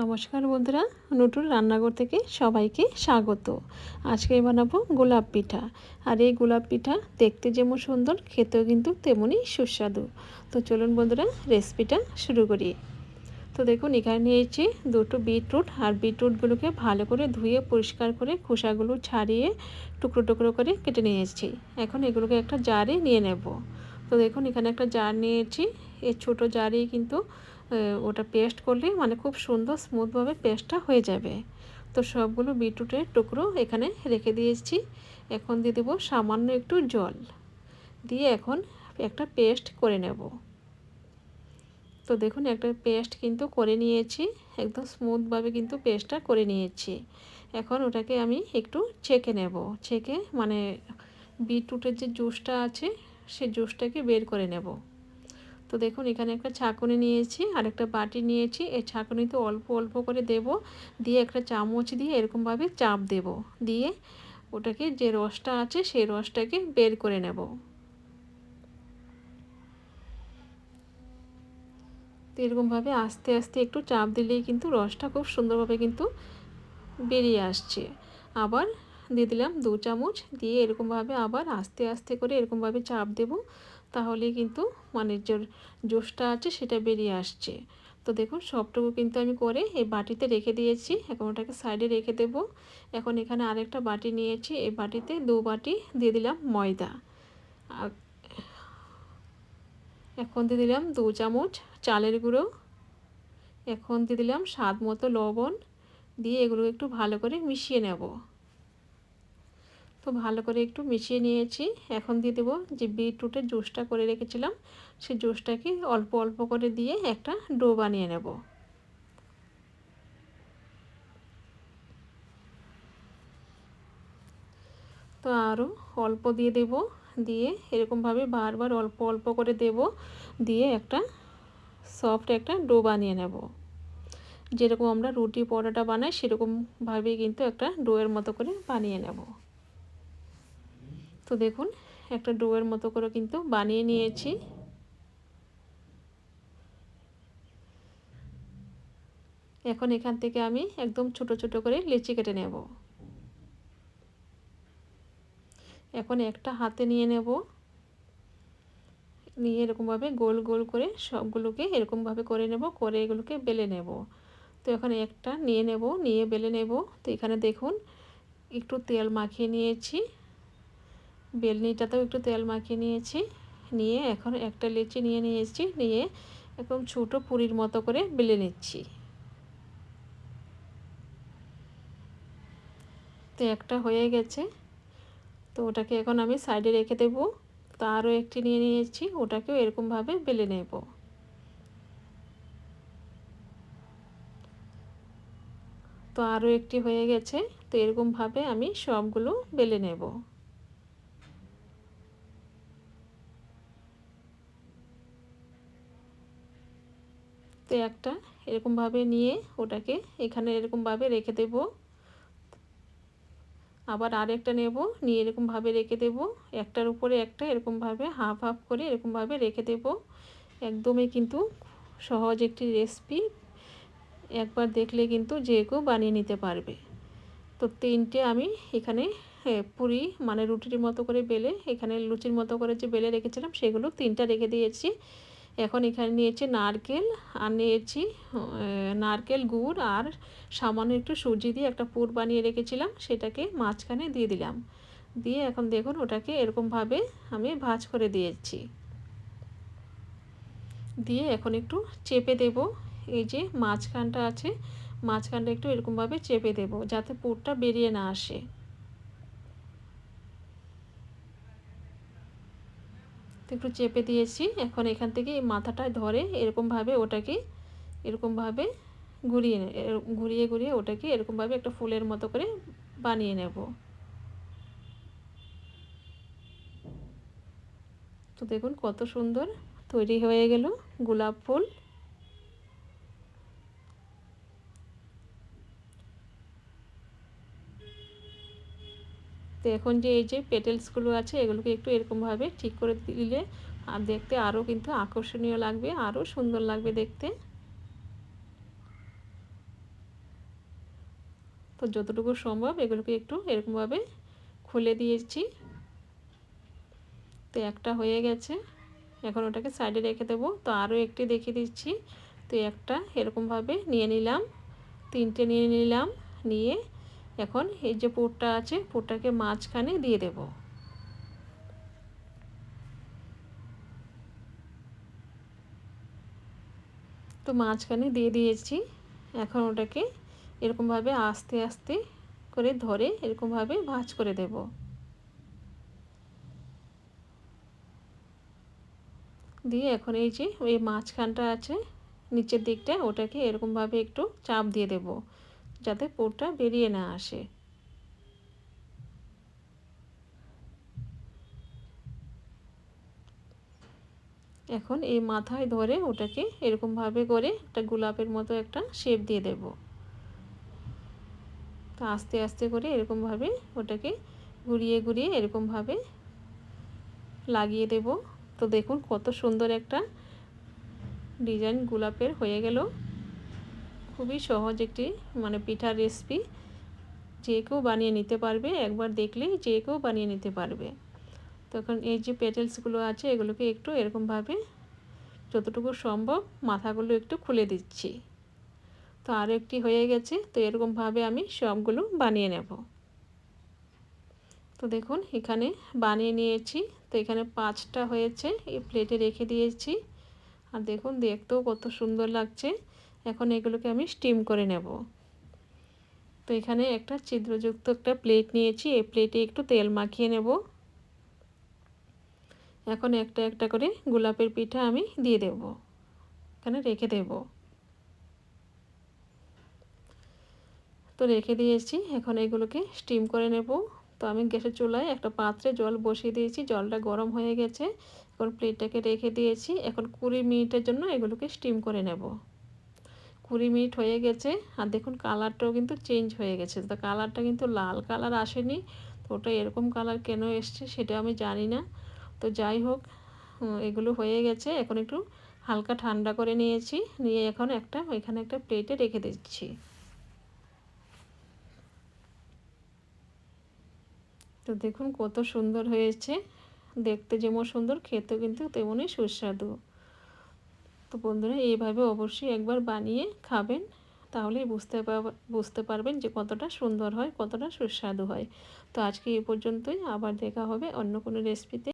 নমস্কার বন্ধুরা, নতুন রান্নাঘর থেকে সবাইকে স্বাগত। আজকে বানাবো গোলাপ পিঠা। আর এই গোলাপ পিঠা দেখতে যেমন সুন্দর, খেতেও কিন্তু তেমনই সুস্বাদু। তো চলুন বন্ধুরা রেসিপিটা শুরু করি। তো দেখুন, এখানে নিয়েছি দুটো বিটরুট। আর বিটরুটগুলোকে ভালো করে ধুয়ে, পরিষ্কার করে খোসাগুলো ছাড়িয়ে টুকরো টুকরো করে কেটে নিয়েছি। এখন এগুলোকে একটা জারে নিয়ে নেব। তো দেখুন, এখানে একটা জার নিয়েছি। এই ছোটো জারেই কিন্তু ওটা পেস্ট করলে মানে খুব সুন্দর স্মুথভাবে পেস্টটা হয়ে যাবে। তো সবগুলো বিটরুটের টুকরো এখানে রেখে দিয়েছি। এখন দিয়ে দেবো সামান্য একটু জল। দিয়ে এখন একটা পেস্ট করে নেব। তো দেখুন, একটা পেস্ট কিন্তু করে নিয়েছি। একদম স্মুথভাবে কিন্তু পেস্টটা করে নিয়েছি। এখন ওটাকে আমি একটু ছেঁকে নেব। ছেঁকে মানে বিটরুটের যে জুসটা আছে, সে জুসটাকে বের করে নেব। তো দেখুন, এখানে একটা ছাঁকুনি নিয়েছি আর একটা বাটি নিয়েছি। এই ছাঁকুনিতে অল্প অল্প করে দেব। দিয়ে একটা চামচ দিয়ে এরকমভাবে চাপ দেব। দিয়ে ওটাকে যে রসটা আছে, সেই রসটাকে বের করে নেব। এরকমভাবে আস্তে আস্তে একটু চাপ দিলেই কিন্তু রসটা খুব সুন্দরভাবে কিন্তু বেরিয়ে আসছে। আবার দিয়ে দিলাম দু চামচ। দিয়ে এরকমভাবে আবার আস্তে আস্তে করে এরকমভাবে চাপ দেব। তাহলে কিন্তু মানে যে জোশটা আছে সেটা বেরিয়ে আসছে। তো দেখুন, সবটুকু কিন্তু আমি করে এই বাটিতে রেখে দিয়েছি। এখন ওটাকে সাইডে রেখে দেব। এখন এখানে আরেকটা বাটি নিয়েছি। এই বাটিতে দু বাটি দিয়ে দিলাম ময়দা। আর এখন দিয়ে দিলাম দু চামচ চালের গুঁড়ো। এখন দিয়ে দিলাম স্বাদ মতো লবণ। দিয়ে এগুলো একটু ভালো করে মিশিয়ে নেব। তো ভালো করে একটু মিশিয়ে নিয়েছি। এখন দিয়ে দেবো যে বিটরুটের জুসটা করে রেখেছিলাম, সেই জুসটাকে অল্প অল্প করে দিয়ে একটা ডো বানিয়ে নেব। তো আরও অল্প দিয়ে দেব, দিয়ে এরকমভাবে বারবার অল্প অল্প করে দেব, দিয়ে একটা সফট একটা ডো বানিয়ে নেব। যেরকম আমরা রুটি পরোটা বানাই, সেরকমভাবেই কিন্তু একটা ডোয়ের মতো করে বানিয়ে নেব। তো দেখুন, একটা ডোয়ের মতো করে কিন্তু বানিয়ে নিয়েছি। এখন এখান থেকে আমি একদম ছোট ছোট করে লেচি কেটে নেব। এখন একটা হাতে নিয়ে নেব। নিয়ে এরকমভাবে গোল গোল করে সবগুলোকে এরকমভাবে করে নেব, করে এগুলোকে বেলে নেব। তো এখন একটা নিয়ে নেব, নিয়ে বেলে নেব। তো এখানে দেখুন, একটু তেল মাখিয়ে নিয়েছি। বেলনিটাতেও একটু তেল মাখিয়ে নিয়েছি। নিয়ে এখন একটা লেচি নিয়ে নিয়েছি। নিয়ে একদম ছোটো পুরীর মতো করে বেলে নিচ্ছি। তো একটা হয়ে গেছে। তো ওটাকে এখন আমি সাইডে রেখে দেব। তো আরও একটি নিয়ে নিয়েছি। ওটাকেও এরকমভাবে বেলে নেব। তো আরও একটি হয়ে গেছে। তো এরকমভাবে আমি সবগুলো বেলে নেব। তো একটা এরকমভাবে নিয়ে ওটাকে এখানে এরকমভাবে রেখে দেব। আবার আরেকটা নেব, নিয়ে এরকমভাবে রেখে দেব। একটার উপরে একটা এরকমভাবে হাফ হাফ করে এরকমভাবে রেখে দেব। একদমই কিন্তু সহজ একটি রেসিপি। একবার দেখলে কিন্তু যে কেউ বানিয়ে নিতে পারবে। তো তিনটে আমি এখানে পুরি মানে রুটির মতো করে বেলে, এখানে লুচির মতো করে যে বেলে রেখেছিলাম, সেগুলো তিনটা রেখে দিয়েছি। এখন এখানে নিয়েছি নারকেল, আর নিয়েছি নারকেল গুড়, আর সামান্য একটু সুজি দিয়ে একটা পুর বানিয়ে রেখেছিলাম, সেটাকে মাঝখানে দিয়ে দিলাম। দিয়ে এখন দেখুন ওটাকে এরকমভাবে আমি ভাজ করে দিয়েছি। দিয়ে এখন একটু চেপে দেব, এই যে মাঝখানটা আছে, মাঝখানটা একটু এরকমভাবে চেপে দেব, যাতে পুরটা বেরিয়ে না আসে। একটু চেপে দিয়েছি। এখন এখান থেকে এই মাথাটায় ধরে এরকমভাবে ওটাকে এরকমভাবে ঘুরিয়ে ঘুরিয়ে ঘুরিয়ে ওটাকে এরকমভাবে একটা ফুলের মতো করে বানিয়ে নেব। তো দেখুন কত সুন্দর তৈরি হয়ে গেল গোলাপ ফুল। তো এখন যে এই যে পেটেলসগুলো আছে, এগুলোকে একটু এরকমভাবে ঠিক করে দিলে, আর দেখতে আরও কিন্তু আকর্ষণীয় লাগবে আরও সুন্দর লাগবে দেখতে। তো যতটুকু সম্ভব এগুলোকে একটু এরকমভাবে খুলে দিয়েছি। তো একটা হয়ে গেছে, এখন ওটাকে সাইডে রেখে দেবো। তো আরও একটি দেখিয়ে দিচ্ছি, তো একটা এরকমভাবে নিয়ে নিলাম, তিনটে নিয়ে নিলাম, নিয়ে এখন এই যে পুরটা আছে, পুরটাকে মাঝখানে দিয়ে দেব। তো মাঝখানে দিয়ে দিয়েছি। এখন ওটাকে এরকমভাবে আস্তে আস্তে করে ধরে এরকমভাবে ভাঁজ করে দেব। দিয়ে এখন এই যে ওই মাঝখানটা আছে, নিচের দিকটা, ওটাকে এরকমভাবে একটু চাপ দিয়ে দেব। যাতে পোরটা বেরিয়ে না আসে। এখন এই মাথায় ধরে ওটাকে এরকমভাবে করে একটা গোলাপের মতো একটা শেপ দিয়ে দেব। তো আস্তে আস্তে করে এরকমভাবে ওটাকে ঘুরিয়ে ঘুরিয়ে এরকমভাবে লাগিয়ে দেব। তো দেখুন কত সুন্দর একটা ডিজাইন গোলাপের হয়ে গেল। খুবই সহজ একটি মানে পিঠার রেসিপি যে কেউ বানিয়ে নিতে পারবে, একবার দেখলেই যে কেউ বানিয়ে নিতে পারবে। তখন এই যে পেটেলসগুলো আছে, এগুলোকে একটু এরকমভাবে যতটুকু সম্ভব মাথাগুলো একটু খুলে দিচ্ছি। তো আরও একটি হয়ে গেছে, তো এরকমভাবে আমি সবগুলো বানিয়ে নেব। তো দেখুন, এখানে বানিয়ে নিয়েছি। তো এখানে পাঁচটা হয়েছে, এই প্লেটে রেখে দিয়েছি। আর দেখুন, দেখতেও কত সুন্দর লাগছে। এখন এগুলোকে আমি স্টিম করে নেব। তো এখানে একটা ছিদ্রযুক্ত একটা প্লেট নিয়েছি, এই প্লেটে একটু তেল মাখিয়ে নেব। এখন একটা একটা করে গোলাপের পিঠা আমি দিয়ে দেব, এখানে রেখে দেব। তো রেখে দিয়েছি, এখন এগুলোকে স্টিম করে নেব। তো আমি গ্যাসের চুলায় একটা পাত্রে জল বসিয়ে দিয়েছি, জলটা গরম হয়ে গেছে। এখন প্লেটটাকে রেখে দিয়েছি, এখন কুড়ি মিনিটের জন্য এগুলোকে স্টিম করে নেব। কুড়ি মিনিট হয়ে গেছে। আর দেখুন কালারটাও কিন্তু চেঞ্জ হয়ে গেছে। তো কালারটা কিন্তু লাল কালার আসেনি। তো ওটা এরকম কালার কেন এসছে সেটা আমি জানি না। তো যাই হোক এগুলো হয়ে গেছে। এখন একটু হালকা ঠান্ডা করে নিয়েছি। নিয়ে এখন একটা ওইখানে একটা প্লেটে রেখে দিচ্ছি। তো দেখুন কত সুন্দর হয়েছে। দেখতে যেমন সুন্দর, খেতেও কিন্তু তেমনই সুস্বাদু। তো বন্ধুরা, এইভাবে অবশ্যই একবার বানিয়ে খাবেন, তাহলেই বুঝতে বুঝতে পারবেন যে কতটা সুন্দর হয়, কতটা সুস্বাদু হয়। তো আজকে এ পর্যন্তই, আবার দেখা হবে অন্য কোনো রেসিপিতে